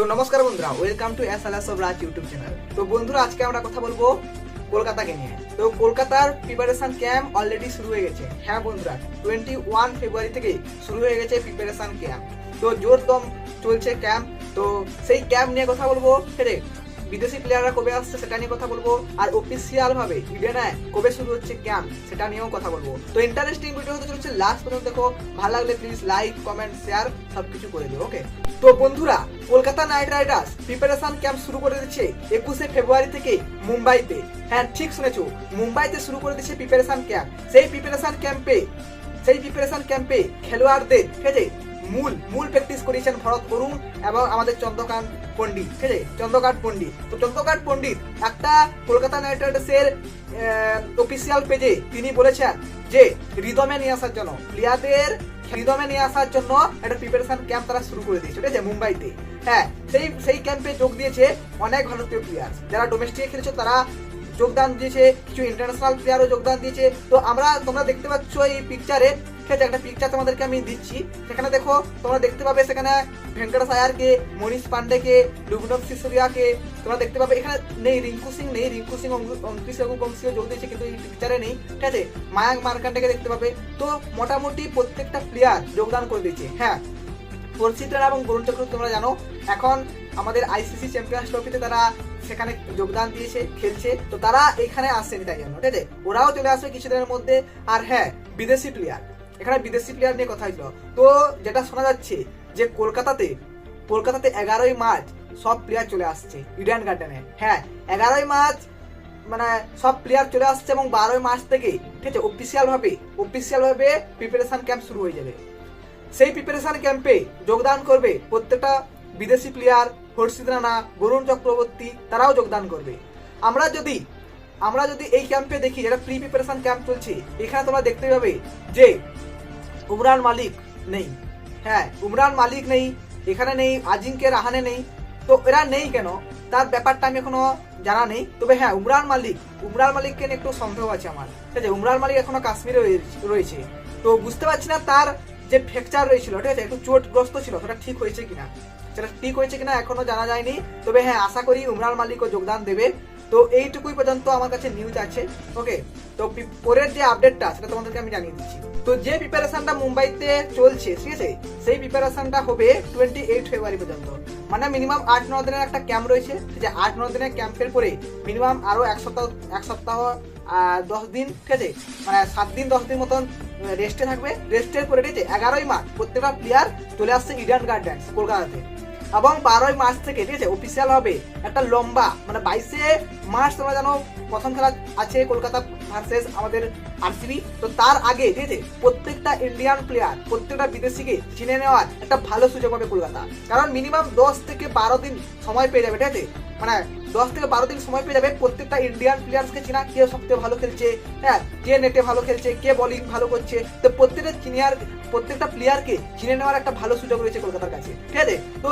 তো নমস্কার বন্ধুরা ওয়েলকাম টু এস আলাস রাজ ইউটিউব চ্যানেল তো বন্ধুরা, আজকে আমরা কথা বলব কলকাতাকে নিয়ে। তো কলকাতার প্রিপারেশন ক্যাম্প অলরেডি শুরু হয়ে গেছে। হ্যাঁ বন্ধুরা টোয়েন্টি ওয়ান ফেব্রুয়ারি থেকে শুরু হয়ে গেছে প্রিপারেশন ক্যাম্প তো জোর দম চলছে ক্যাম্প তো সেই ক্যাম্প নিয়ে কথা বলব। হেরে বিদেশি প্লেয়াররা কবে আসছে সেটা নিয়ে কথা বলব। আর অফিসিয়াল ভাবে ইডেনায় কবে শুরু হচ্ছে ক্যাম্প সেটা নিয়েও কথা বলব। তো ইন্টারেস্টিং ভিডিও হতে চলছে লাস্ট পর্যন্ত দেখো। ভালো লাগলে প্লিজ লাইক কমেন্ট শেয়ার সবকিছু করে দিও ওকে তো বন্ধুরা Kolkata knight riders preparation camp শুরু করে দিচ্ছে একুশে ফেব্রুয়ারি থেকে মুম্বাইতে। হ্যাঁ ঠিক শুনেছো, মুম্বাইতে শুরু করে দিচ্ছে প্রিপারেশন ক্যাম্প। সেই প্রিপারেশন ক্যাম্পে, সেই প্রিপারেশন ক্যাম্পে খেলোয়াড়দের, ঠিক আছে, মূল মূল প্র্যাকটিস করিয়েছেন ভরত অরুণ এবং আমাদের চন্দ্রকান্ত পণ্ডিত, ঠিক আছে, চন্দ্রকান্ত পণ্ডিত। তো চন্দ্রকান্ত পণ্ডিত একটা কলকাতা নাইট রাইডার্সের অফিসিয়াল পেজে তিনি বলেছেন যে, রিদমে নিয়ে আসার জন্য। প্লেয়ারদের রিদমে নিয়ে আসার জন্য একটা প্রিপারেশন ক্যাম্প তারা শুরু করে দিয়েছে, ঠিক আছে, মুম্বাইতে। হ্যাঁ সেই সেই ক্যাম্পে যোগ দিয়েছে অনেক ভারতীয় প্লেয়ার যারা ডোমেস্টিক খেলেছে তারা যোগদান দিয়েছে, কিছু ইন্টারন্যাশনাল প্লেয়ারও যোগদান দিয়েছে। তো আমরা, তোমরা দেখতে পাচ্ছ এই পিকচারে ঠিক আছে, একটা পিকচার তোমাদেরকে আমি দিচ্ছি। সেখানে দেখো, তোমরা দেখতে পাবে সেখানে ভেঙ্কটেশ আয়ারকে মনীষ পান্ডেকে লুবনব সিসোদিয়াকে তোমরা দেখতে পাবে। এখানে নেই, রিঙ্কু সিং নেই, রিঙ্কু সিং অঙ্কিত রঘুবংশীও যোগ দিয়েছে, কিন্তু এই পিকচারে নেই। ঠিক আছে মায়াঙ্ক মার্কান্ডেকে দেখতে পাবে। তো মোটামুটি প্রত্যেকটা প্লেয়ার যোগদান করে দিয়েছে। হ্যাঁ পরিচিত এবং বরুণ চক্রবর্তী তোমরা জানো, এখন আমাদের আইসিসি চ্যাম্পিয়ন্স ট্রফিতে তারা সেখানে যোগদান দিয়েছে, খেলছে। তো তারা এখানে আসছেনি তাই জন্য, ঠিক আছে? ওরাও চলে আসবে কিছুদিনের মধ্যে। আর হ্যাঁ বিদেশি প্লেয়ার এখানে বিদেশি প্লেয়ার নিয়ে কথা হয়েছিল তো যেটা শোনা যাচ্ছে যে কলকাতাতে কলকাতাতে এগারোই মার্চ সব প্লেয়ার চলে আসছে ইডেন গার্ডেনে হ্যাঁ এগারোই মার্চ মানে সব প্লেয়ার চলে আসছে এবং বারোই মার্চ থেকে, ঠিক আছে অফিসিয়াল ভাবে অফিসিয়াল ভাবে প্রিপারেশন ক্যাম্প শুরু হয়ে যাবে। সেই প্রিপারেশন ক্যাম্পে যোগদান করবে প্রত্যেকটা বিদেশি প্লেয়ার হর্ষিত রানা বরুণ চক্রবর্তী, তারাও যোগদান করবে। আমরা যদি আমরা যদি এই ক্যাম্পে দেখি, যেটা প্রি প্রিপারেশন ক্যাম্প চলছে, এখানে তোমরা দেখতে পাবে যে উমরান মালিক নেই। হ্যাঁ উমরান মালিক নেই, এখানে নেই আজিঙ্কে রাহানে নেই। তো এরা নেই কেন? তার ব্যাপারটা আমি এখনও জানা নেই। তবে হ্যাঁ উমরান মালিক, উমরান মালিককে নিয়ে একটু সন্দেহ আছে আমার। ঠিক আছে, উমরান মালিক এখনও কাশ্মীরে রয়েছে- তো বুঝতে পারছি না তার যে ফ্র্যাকচার রয়েছিল ঠিক আছে, একটু চোটগ্রস্ত ছিল, সেটা ঠিক হয়েছে কিনা? সেটা ঠিক হয়েছে কিনা এখনও জানা যায়নি। তবে হ্যাঁ আশা করি উমরান মালিকও যোগদান দেবে। তো এইটুকুই পর্যন্ত আমার কাছে নিউজ আছে ওকে তো পরের যে আপডেটটা সেটা তোমাদেরকে আমি জানিয়ে দিচ্ছি। তো যে প্রিপারেশনটা মুম্বাইতে চলছে, ঠিক আছে? সেই প্রিপারেশনটা হবে টোয়েন্টি এইট ফেব্রুয়ারি পর্যন্ত। মানে মিনিমাম আট ন দিনের একটা ক্যাম্প রয়েছে। যে আট ন দিনের ক্যাম্পের পরে মিনিমাম আরও এক সপ্তাহ এক সপ্তাহ দশ দিন, ঠিক আছে? মানে সাত দিন, দশ দিন মতন রেস্টে থাকবে। রেস্টের পরে, ঠিক আছে? এগারোই মার্চ প্রত্যেকটা প্লেয়ার চলে আসছে ইডেন গার্ডেন্স কলকাতাতে। এবং বারোই মার্চ থেকে, ঠিক আছে অফিসিয়াল হবে একটা লম্বা মানে বাইশে মার্চ তোমরা জানো, প্রথম খেলা আছে কলকাতা ভার্সেস আমাদের আরসিবি তো তার আগে, ঠিক আছে, প্রত্যেকটা ইন্ডিয়ান প্লেয়ার প্রত্যেকটা বিদেশিকে চিনে নেওয়ার একটা ভালো সুযোগ হবে কলকাতা। কারণ মিনিমাম দশ থেকে বারো দিন সময় পেয়ে যাবে, ঠিক আছে মানে দশ থেকে বারো দিন সময় পেয়ে যাবে প্রত্যেকটা ইন্ডিয়ান প্লেয়ার্সকে চিনা কে সবথেকে ভালো খেলছে হ্যাঁ কে নেটে ভালো খেলছে, কে বলিং ভালো করছে। তো প্রত্যেকটা সিনিয়র প্রত্যেকটা প্লেয়ারকে চিনে নেওয়ার একটা ভালো সুযোগ রয়েছে কলকাতার কাছে। ঠিক আছে? তো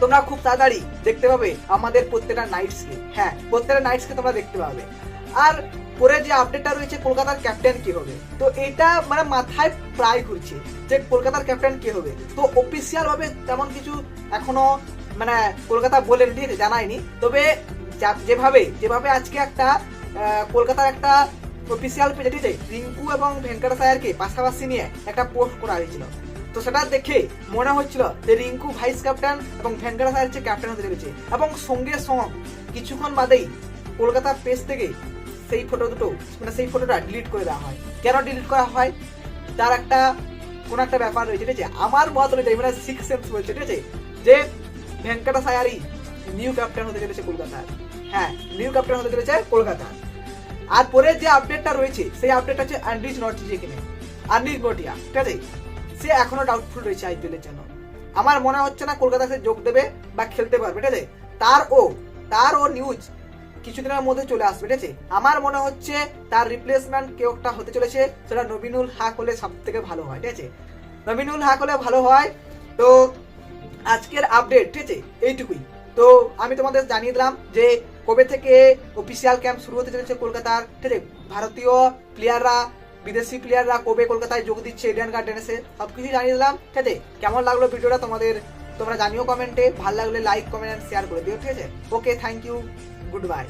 তোমরা খুব তাড়াতাড়ি দেখতে পাবে আমাদের প্রত্যেকটা নাইটসকে হ্যাঁ প্রত্যেকটা নাইটসকে তোমরা দেখতে পাবে। আর পরে যে আপডেটটা রয়েছে কলকাতার ক্যাপ্টেন কি হবে। তো এটা মানে মাথায় প্রায় ঘুরছে যে কলকাতার ক্যাপ্টেন কে হবে। তো অফিসিয়াল ভাবে তেমন কিছু এখনও মানে কলকাতা বলেন জানায়নি। তবে যা- যেভাবে যেভাবে আজকে একটা কলকাতার একটা অফিসিয়াল পেজে ঠিক আছে রিঙ্কু এবং ভেঙ্কটেশ আয়ারকে পাশাপাশি নিয়ে একটা পোস্ট করা হয়েছিল। তো সেটা দেখে মনে হচ্ছিল যে রিঙ্কু ভাইস ক্যাপ্টেন এবং ভেঙ্কটেশ আয়ার হচ্ছে ক্যাপ্টেন হতে চলেছে। এবং সঙ্গে সঙ্গ কিছুক্ষণ বাদেই কলকাতা পেজ থেকে সেই ফটো দুটো মানে সেই ফটোটা ডিলিট করে দেওয়া হয়। কেন ডিলিট করা হয়? তার একটা, কোন একটা ব্যাপার রয়েছে, ঠিক আছে? আমার মত অনুযায়ী মানে সিক্স সেন্স বলছে, ঠিক আছে? যে ভেঙ্কটেশ আয়ারই নিউ ক্যাপ্টেন হতে চলেছে কলকাতার। হ্যাঁ নিউ ক্যাপ্টেন হতে চলেছে কলকাতার। আর পরে যে আপডেটটা রয়েছে, সেই আপডেটটা হচ্ছে অ্যান্ড্রিজ নটিজে কিনে। আন্ডিজ নটিয়া ঠিক আছে? সে এখনও ডাউটফুল রয়েছে আইপিএল এর জন্য। আমার মনে হচ্ছে না কলকাতা সে যোগ দেবে বা খেলতে পারবে, ঠিক আছে? তার ও তার ও নিউজ কিছুদিনের মধ্যে চলে আসবে, ঠিক আছে? আমার মনে হচ্ছে তার রিপ্লেসমেন্ট কেউ একটা হতে চলেছে, সেটা নবীনুল হাক হলে সব থেকে ভালো হয়, ঠিক আছে? নবীনুল হাক হলে ভালো হয়, তো আজকের আপডেট ঠিক আছে? এইটুকুই। তো আমি তোমাদের জানিয়ে দিলাম যে কবে থেকে অফিসিয়াল ক্যাম্প শুরু হতে চলেছে কলকাতার, ঠিক আছে? ভারতীয় প্লেয়াররা বিদেশি প্লেয়াররা কবে কলকাতায় যোগ দিচ্ছে ইন্ডিয়ান গার্ডেন্সে সব কিছু জানিয়ে দিলাম, ঠিক আছে? কেমন লাগল ভিডিওটা তোমাদের, তোমরা জানিও কমেন্টে ভালো লাগলে লাইক কমেন্ট শেয়ার করে দিও, ঠিক আছে? Okay thank you good bye